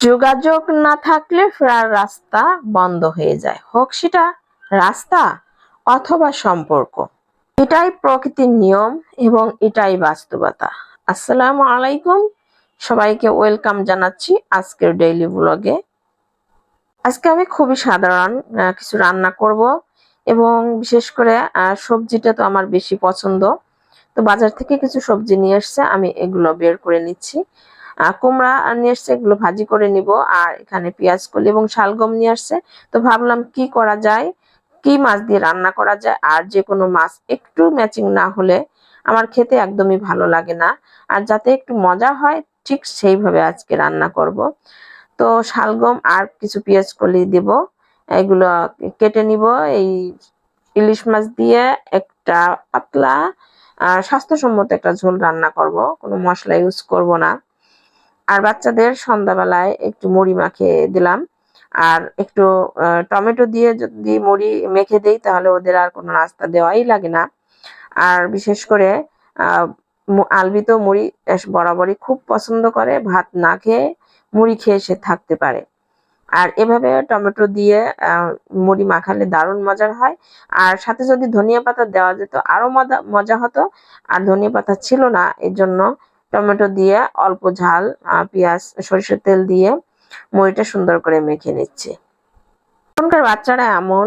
যোগাযোগ না থাকলে ফেরার রাস্তা বন্ধ হয়ে যায়। হোক সেটা রাস্তা অথবা সম্পর্ক। এটাই প্রকৃতির নিয়ম এবং এটাই বাস্তবতা। আসসালামু আলাইকুম। সবাইকে ওয়েলকাম জানাচ্ছি আজকের ডেইলি ব্লগে। আজকে আমি খুবই সাধারণ কিছু রান্না করব এবং বিশেষ করে সবজিটা তো আমার বেশি পছন্দ। তো বাজার থেকে কিছু সবজি নিয়ে এসছে, আমি এগুলো বের করে নিচ্ছি। কুমড়া নিয়ে এসছে, এগুলো ভাজি করে নিব। আর এখানে পেঁয়াজ কলি এবং শালগম নিয়ে আসছে। তো ভাবলাম কি করা যায়, কি মাছ দিয়ে রান্না করা যায়, আর যে কোনো মাছ একটু ম্যাচিং না হলে আমার খেতে একদমই ভালো লাগে না। আর যাতে একটু মজা হয়, ঠিক সেইভাবে আজকে রান্না করব। তো শালগম আর কিছু পেঁয়াজ কলি দেব। এগুলো কেটে নিব। এই ইলিশ মাছ দিয়ে একটা পাতলা আর স্বাস্থ্যসম্মত একটা ঝোল রান্না করব। কোনো মশলা ইউজ করব না। আর বাচ্চাদের সন্ধ্যাবেলায় একটু মুড়ি মাখিয়ে দিলাম। আর একটু টমেটো দিয়ে যদি মুড়ি মেখে দেই, তাহলে ওদের আর কোনো নাস্তা দেওয়াই লাগে না। আর বিশেষ করে আলবি তো মুড়ি বরাবরই খুব পছন্দ করে, ভাত না খেয়ে মুড়ি খেয়ে সে থাকতে পারে। আর এভাবে টমেটো দিয়ে মুড়ি মাখালে দারুণ মজার হয়। আর সাথে যদি ধনিয়া পাতা দেওয়া যেত আরও মজা মজা হতো। আর ধনিয়া পাতা ছিল না এর জন্য টমেটো দিয়ে অল্প ঝাল পেঁয়াজ, সরিষার তেল দিয়ে মুড়িটা সুন্দর করে মেখে নিচ্ছি। এখনকার বাচ্চারা এমন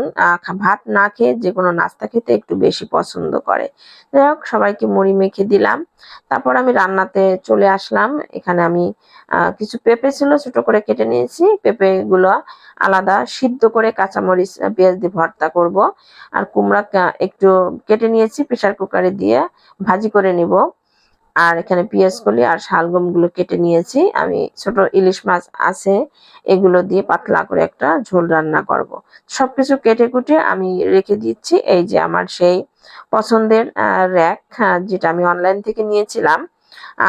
ভাত না খেয়ে যে কোনো নাস্তা খেতে একটু বেশি পছন্দ করে। যাই হোক, সবাইকে মুড়ি মেখে দিলাম। তারপর আমি রান্নাতে চলে আসলাম। এখানে আমি কিছু পেঁপে ছিল ছোট করে কেটে নিয়েছি। পেঁপেগুলো আলাদা সিদ্ধ করে কাঁচামরিচ পেঁয়াজ দিয়ে ভর্তা করব। আর কুমড়া একটু কেটে নিয়েছি, প্রেসার কুকারে দিয়ে ভাজি করে নিব। আর এখানে পেঁয়াজ কলি আর শালগমগুলো কেটে নিয়েছি। আমি ছোট ইলিশ মাছ আছে, এগুলো দিয়ে পাতলা করে একটা ঝোল রান্না করব। সবকিছু কেটে কুটে আমি রেখে দিচ্ছি, এই যে আমার সেই পছন্দের র্যাক যেটা আমি অনলাইন থেকে নিয়েছিলাম।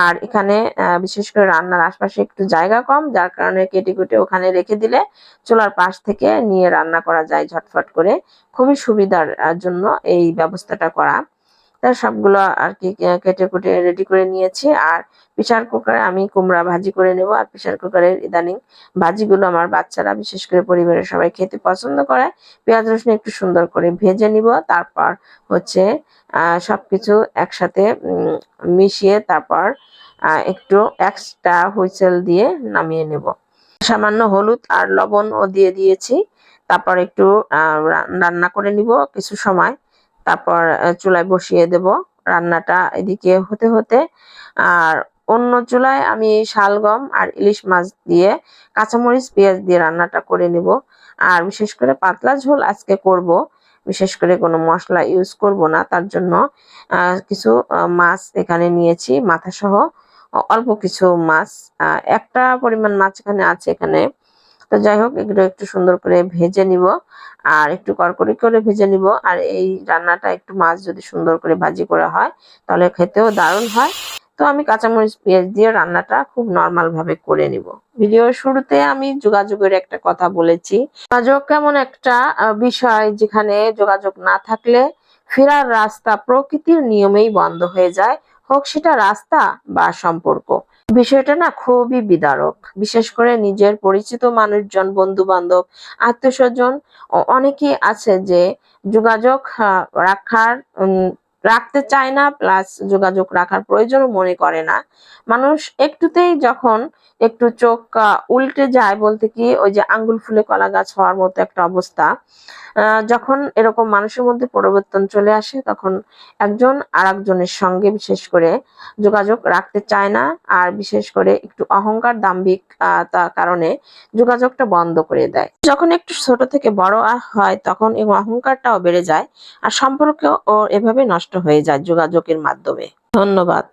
আর এখানে বিশেষ করে রান্নার আশপাশে একটু জায়গা কম, যার কারণে কেটে কুটে ওখানে রেখে দিলে চুলার পাশ থেকে নিয়ে রান্না করা যায় ঝটফট করে। খুবই সুবিধার জন্য এই ব্যবস্থাটা করা। তা সবগুলো আর কি কেটে কুটে রেডি করে নিয়েছি। আর প্রেসার কুকারে আমি কুমড়া ভাজি করে নেব। আর প্রেসার কুকারের ইদানিং ভাজিগুলো আমার বাচ্চারা, বিশেষ করে পরিবারের সবাই খেতে পছন্দ করে। পেঁয়াজ রসুন একটু সুন্দর করে ভেজে নিব। তারপর হচ্ছে সবকিছু একসাথে মিশিয়ে তারপর একটু এক্সট্রা হুইসেল দিয়ে নামিয়ে নেব। সামান্য হলুদ আর লবণও দিয়ে দিয়েছি। তারপর একটু রান্না করে নিব কিছু সময়। তারপর চুলায় বসিয়ে দেব রান্নাটা এদিকে হতে হতে। আর অন্য চুলায় আমি শালগম আর ইলিশ মাছ দিয়ে কাঁচামরিচ, পেঁয়াজ দিয়ে রান্নাটা করে নিব। আর বিশেষ করে পাতলা ঝোল আজকে করব। বিশেষ করে কোনো মশলা ইউজ করব না, তার জন্য কিছু মাছ এখানে নিয়েছি মাথা সহ অল্প কিছু মাছ। একটা পরিমাণ মাছ এখানে আছে এখানে। তো যাই হোক, এগুলো একটু সুন্দর করে ভেজে নিব আর একটু কড়কড়ি করে ভেজে নিব। আর এই রান্নাটা একটু মাছ যদি সুন্দর করে ভাজি করা হয়, তাহলে খেতেও দারুণ হয়। তো আমি কাঁচামরিচ পেঁয়াজ দিয়ে রান্নাটা খুব নর্মাল ভাবে করে নিব। ভিডিওর শুরুতে আমি যোগাযোগের একটা কথা বলেছি। যোগাযোগ কেমন একটা বিষয় যেখানে যোগাযোগ না থাকলে ফেরার রাস্তা প্রকৃতির নিয়মেই বন্ধ হয়ে যায়। হোক সেটা রাস্তা বা সম্পর্ক। বিষয়টা না খুবই বিদারক। বিশেষ করে নিজের পরিচিত মানুষজন বন্ধু বান্ধব আত্মীয় স্বজন অনেকেই আছে যে যোগাযোগ রাখার রাখতে চায় না প্লাস যোগাযোগ রাখার প্রয়োজনও মনে করে না। মানুষ একটুতেই যখন একটু চোখ উল্টে যায় বলতে কি ওই যে আঙ্গুল ফুলে কলা গাছ হওয়ার মতো একটা অবস্থা যখন এরকম মানুষের মধ্যে পরিবর্তন চলে আসে তখন একজন আর একজনের সঙ্গে বিশেষ করে যোগাযোগ রাখতে চায় না আর বিশেষ করে একটু অহংকার দাম্ভিক আহ, তা কারণে যোগাযোগটা বন্ধ করে দেয়। যখন একটু ছোট থেকে বড় হয় তখন এই অহংকারটাও বেড়ে যায় আর সম্পর্কেও এভাবে নষ্ট হয়ে যায় যোগাযোগের মাধ্যমে। ধন্যবাদ।